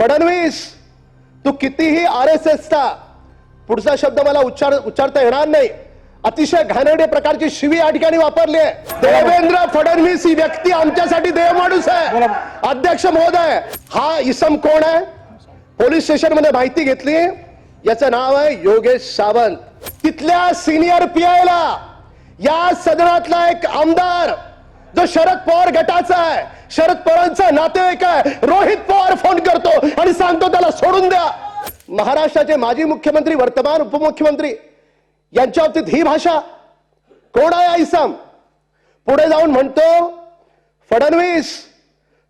फडणवीस तू कितीही R S एसचा पुढचा शब्द मला उच्चार उच्चारता येणार नाही. अतिशय घाणेरडे प्रकारची शिवी या ठिकाणी वापरली आहे. देवेंद्र फडणवीस ही व्यक्ती आमच्यासाठी देव माणूस आहे. अध्यक्ष महोदय हा इसम कोण आहे? पोलीस स्टेशनमध्ये माहिती घेतली. याचं नाव आहे योगेश सावंत. तिथल्या सिनियर पीआयला या सदनातला एक आमदार जो शरद पवार गटाचा आहे शरद पवारांचा नातेवाईक आहे रोहित पवार फोन करतो आणि सांगतो त्याला सोडून द्या. महाराष्ट्राचे माजी मुख्यमंत्री वर्तमान उपमुख्यमंत्री यांच्या बाबतीत ही भाषा कोण आहे हा इसम? पुढे जाऊन म्हणतो फडणवीस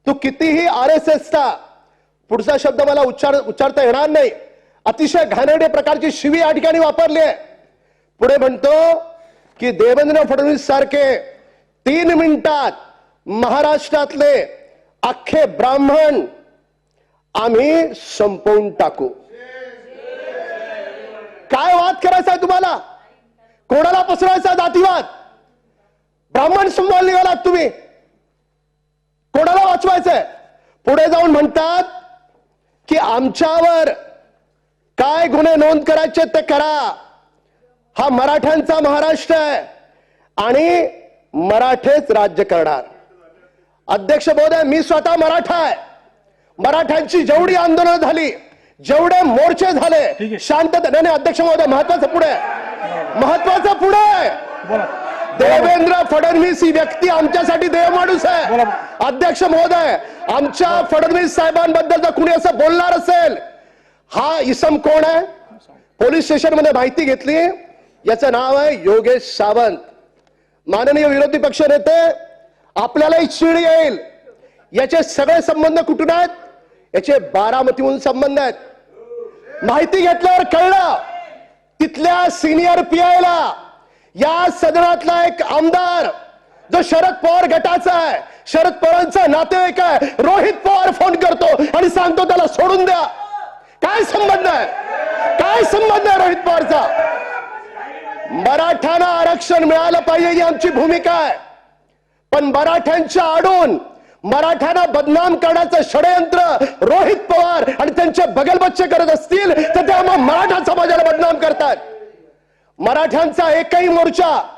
तू कितीही आर एस एसचा पुढचा शब्द मला उच्चार उच्चारता येणार नाही. अतिशय घाणेरडे प्रकारची शिवी या ठिकाणी वापरली आहे. पुढे म्हणतो की देवेंद्र फडणवीस सारखे तीन मिनिटात महाराष्ट्रातले अख्खे ब्राह्मण आम्ही संपवून टाकू. काय वाद करायचा आहे तुम्हाला? कोणाला पसरायचा जातीवाद? ब्राह्मण समजायला निघालात तुम्ही. कोणाला वाचवायचंय? पुढे जाऊन म्हणतात की आमच्यावर काय गुन्हे नोंद करायचे ते करा. हा मराठ्यांचा महाराष्ट्र आहे. आणि मराठेच राज्य करणार. अध्यक्ष महोदय मी स्वतः मराठा आहे. मराठ्यांची जेवढी आंदोलन झाली जेवढे मोर्चे झाले शांतता नाही नाही, अध्यक्ष महोदय महत्वाचं पुढे. महत्वाचं पुढे. देवेंद्र फडणवीस ही व्यक्ती आमच्यासाठी देव माणूस आहे अध्यक्ष महोदय आमच्या फडणवीस साहेबांबद्दल जर कुणी असं बोलणार असेल हा इसम कोण आहे? पोलीस स्टेशनमध्ये माहिती घेतली. याचं नाव आहे योगेश सावंत. माननीय विरोधी पक्ष नेते आपल्यालाही चिड येईल. याचे सगळे संबंध कुठून आहेत? याचे बारामतीहून संबंध आहेत. माहिती घेतल्यावर कळलं तिथल्या सिनियर पीआयला या सदनातला एक आमदार जो शरद पवार गटाचा आहे. शरद पवारांचा नातेवाईक आहे. रोहित पवार फोन करतो आणि सांगतो त्याला सोडून द्या. काय संबंध आहे? काय संबंध आहे रोहित पवारचा? मराठ्यांना आरक्षण मिळालं पाहिजे ही आमची भूमिका आहे. पण मराठ्यांच्या आडून मराठ्यांना बदनाम करण्याचं षडयंत्र रोहित पवार आणि त्यांचे बगलबच्चे करत असतील तर ते आम्हा मराठा समाजाला बदनाम करतात. मराठ्यांचा एकही मोर्चा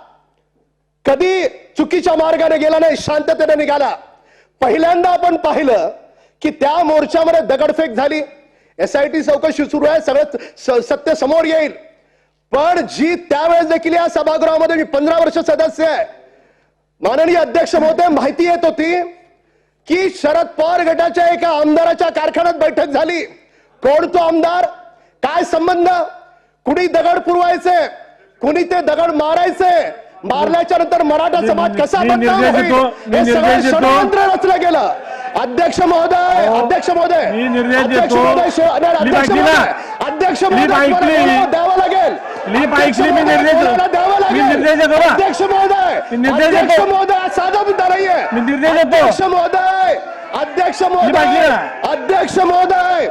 कधी चुकीच्या मार्गाने गेला नाही शांततेने निघाला. पहिल्यांदा आपण पाहिलं की त्या मोर्चामध्ये दगडफेक झाली. एसआयटी चौकशी सुरू आहे सगळं स- सत्य समोर येईल. पण जी त्यावेळेस देखील या सभागृहामध्ये मी पंधरा वर्ष सदस्य आहे. माननीय अध्यक्ष महोदय माहिती येत होती की शरद पवार गटाच्या एका आमदाराच्या कारखान्यात बैठक झाली. कोण तो आमदार? काय संबंध? कुणी दगड पुरवायचे? कुणी ते दगड मारायचे? मारल्याच्या नंतर मराठा समाज कसा हे सगळं. षडयंत्र रचलं गेलं. अध्यक्ष महोदय अध्यक्ष महोदय अध्यक्ष. महोदय. अध्यक्ष महोदय द्यावं लागेल ऐकली, मी निर्देश द्यावं लागेल. निर्देश देतो. अध्यक्ष महोदय मी निर्देश अध्यक्ष देतो. महोदय साधा मुद्दा नाहीये मी निर्देश देतो. अध्यक्ष महोदय अध्यक्ष महोदय? अध्यक्ष महोदय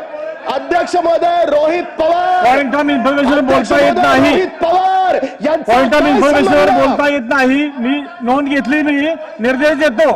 अध्यक्ष महोदय Rohit Pawar point of information बोलता येत नाही रोहित पवार पॉइंट ऑफ संबंध? बोलता येत नाही मी नोंद घेतली मी निर्देश देतो